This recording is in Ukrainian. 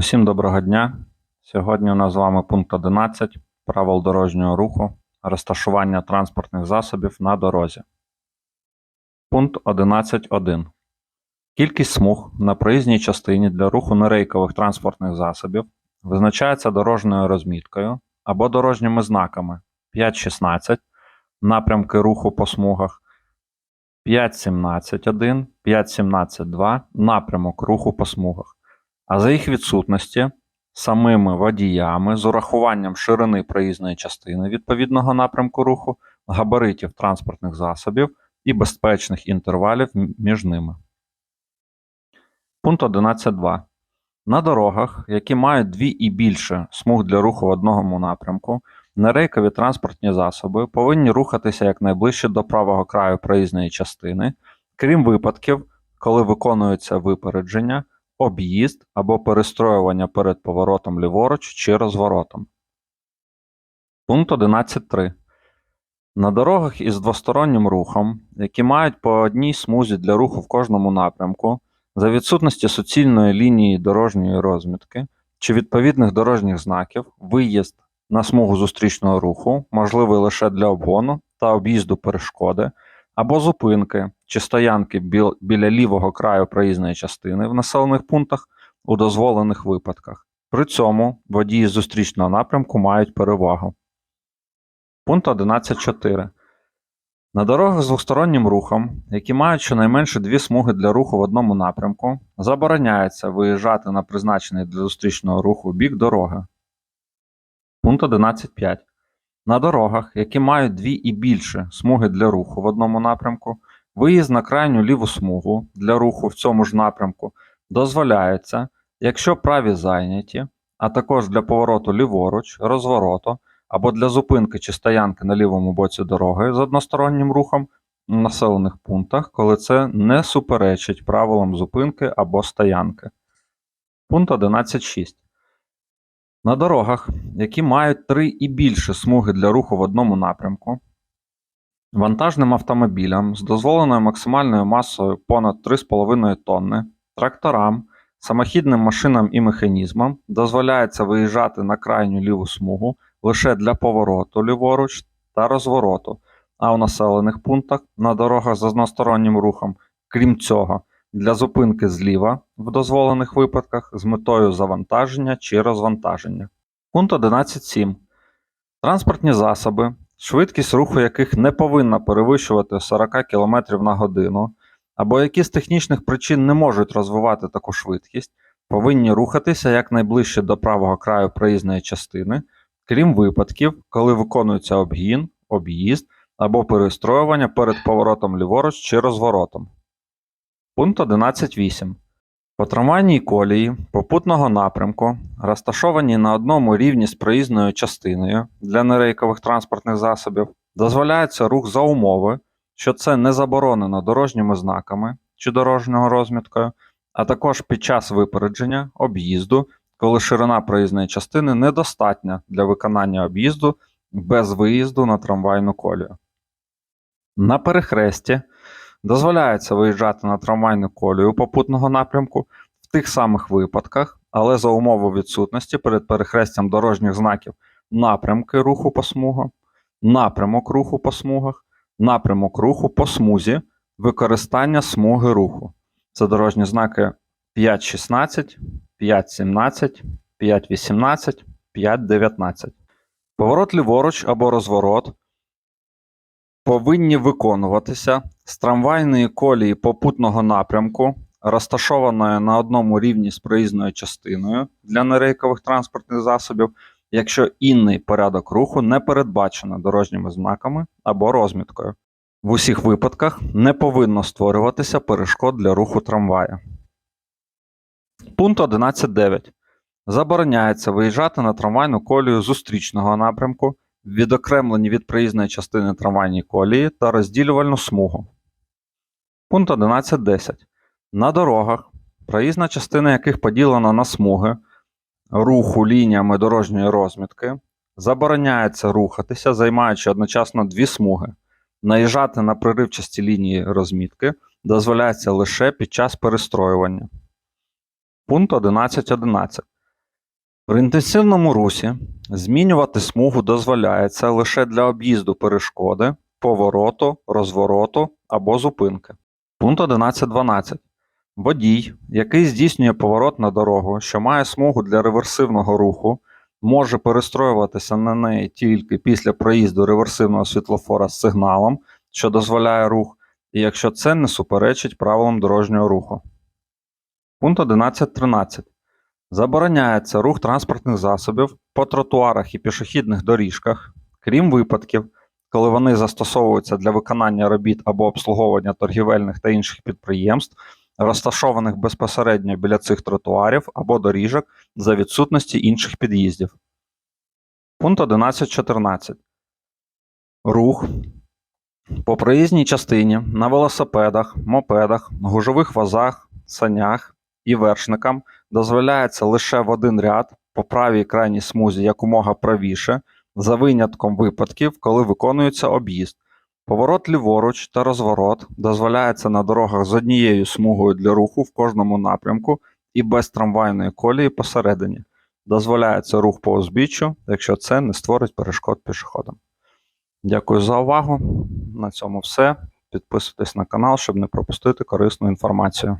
Усім доброго дня. Сьогодні у нас з вами пункт 11 правил дорожнього руху, розташування транспортних засобів на дорозі. Пункт 11.1. Кількість смуг на проїзній частині для руху нерейкових транспортних засобів визначається дорожньою розміткою або дорожніми знаками 5.16 напрямки руху по смугах, 5.17.1, 5.17.2 напрямок руху по смугах а за їх відсутності самими водіями з урахуванням ширини проїзної частини відповідного напрямку руху, габаритів транспортних засобів і безпечних інтервалів між ними. Пункт 11.2. На дорогах, які мають дві і більше смуг для руху в одному напрямку, нерейкові транспортні засоби повинні рухатися якнайближче до правого краю проїзної частини, крім випадків, коли виконується випередження, об'їзд або перестроювання перед поворотом ліворуч чи розворотом. Пункт 11.3. На дорогах із двостороннім рухом, які мають по одній смузі для руху в кожному напрямку, за відсутності суцільної лінії дорожньої розмітки чи відповідних дорожніх знаків, виїзд на смугу зустрічного руху можливий лише для обгону та об'їзду перешкоди, або зупинки чи стоянки біля лівого краю проїзної частини в населених пунктах у дозволених випадках. При цьому водії з зустрічного напрямку мають перевагу. Пункт 11.4. На дорогах з двостороннім рухом, які мають щонайменше дві смуги для руху в одному напрямку, забороняється виїжджати на призначений для зустрічного руху бік дороги. Пункт 11.5. На дорогах, які мають дві і більше смуги для руху в одному напрямку, виїзд на крайню ліву смугу для руху в цьому ж напрямку дозволяється, якщо праві зайняті, а також для повороту ліворуч, розвороту або для зупинки чи стоянки на лівому боці дороги з одностороннім рухом в населених пунктах, коли це не суперечить правилам зупинки або стоянки. Пункт 11.6. На дорогах, які мають три і більше смуги для руху в одному напрямку, вантажним автомобілям з дозволеною максимальною масою понад 3,5 тонни, тракторам, самохідним машинам і механізмам дозволяється виїжджати на крайню ліву смугу лише для повороту ліворуч та розвороту, а у населених пунктах на дорогах з одностороннім рухом, крім цього, для зупинки зліва в дозволених випадках з метою завантаження чи розвантаження. Пункт 11.7. Транспортні засоби, швидкість руху яких не повинна перевищувати 40 км на годину, або які з технічних причин не можуть розвивати таку швидкість, повинні рухатися якнайближче до правого краю проїзної частини, крім випадків, коли виконується обгін, об'їзд або перестроювання перед поворотом ліворуч чи розворотом. Пункт 11.8. По трамвайній колії попутного напрямку, розташованій на одному рівні з проїзною частиною для нерейкових транспортних засобів, дозволяється рух за умови, що це не заборонено дорожніми знаками чи дорожньою розміткою, а також під час випередження, об'їзду, коли ширина проїзної частини недостатня для виконання об'їзду без виїзду на трамвайну колію. На перехресті дозволяється виїжджати на трамвайну колію попутного напрямку в тих самих випадках, але за умови відсутності перед перехрестям дорожніх знаків напрямки руху по смугам, напрямок руху по смугах, напрямок руху по смузі, використання смуги руху. Це дорожні знаки 5.16, 5.17, 5.18, 5.19. Поворот ліворуч або розворот повинні виконуватися з трамвайної колії попутного напрямку, розташованої на одному рівні з проїзною частиною для нерейкових транспортних засобів, якщо інний порядок руху не передбачено дорожніми знаками або розміткою. В усіх випадках не повинно створюватися перешкод для руху трамвая. Пункт 11.9. Забороняється виїжджати на трамвайну колію зустрічного напрямку, відокремлені від проїзної частини трамвайній колії та розділювальну смугу. Пункт 11.10. На дорогах, проїзна частина яких поділена на смуги, руху лініями дорожньої розмітки, забороняється рухатися, займаючи одночасно дві смуги. Наїжджати на приривчасті лінії розмітки дозволяється лише під час перестроювання. Пункт 11.11. При інтенсивному русі змінювати смугу дозволяється лише для об'їзду перешкоди, повороту, розвороту або зупинки. Пункт 11.12. Водій, який здійснює поворот на дорогу, що має смугу для реверсивного руху, може перестроюватися на неї тільки після проїзду реверсивного світлофора з сигналом, що дозволяє рух, і якщо це не суперечить правилам дорожнього руху. Пункт 11.13. Забороняється рух транспортних засобів по тротуарах і пішохідних доріжках, крім випадків, коли вони застосовуються для виконання робіт або обслуговування торгівельних та інших підприємств, розташованих безпосередньо біля цих тротуарів або доріжок за відсутності інших під'їздів. Пункт 11.14. Рух по проїзній частині на велосипедах, мопедах, гужових вазах, санях і вершникам дозволяється лише в один ряд по правій крайній смузі якомога правіше, за винятком випадків, коли виконується об'їзд. Поворот ліворуч та розворот дозволяється на дорогах з однією смугою для руху в кожному напрямку і без трамвайної колії посередині. Дозволяється рух по узбіччю, якщо це не створить перешкод пішоходам. Дякую за увагу. На цьому все. Підписуйтесь на канал, щоб не пропустити корисну інформацію.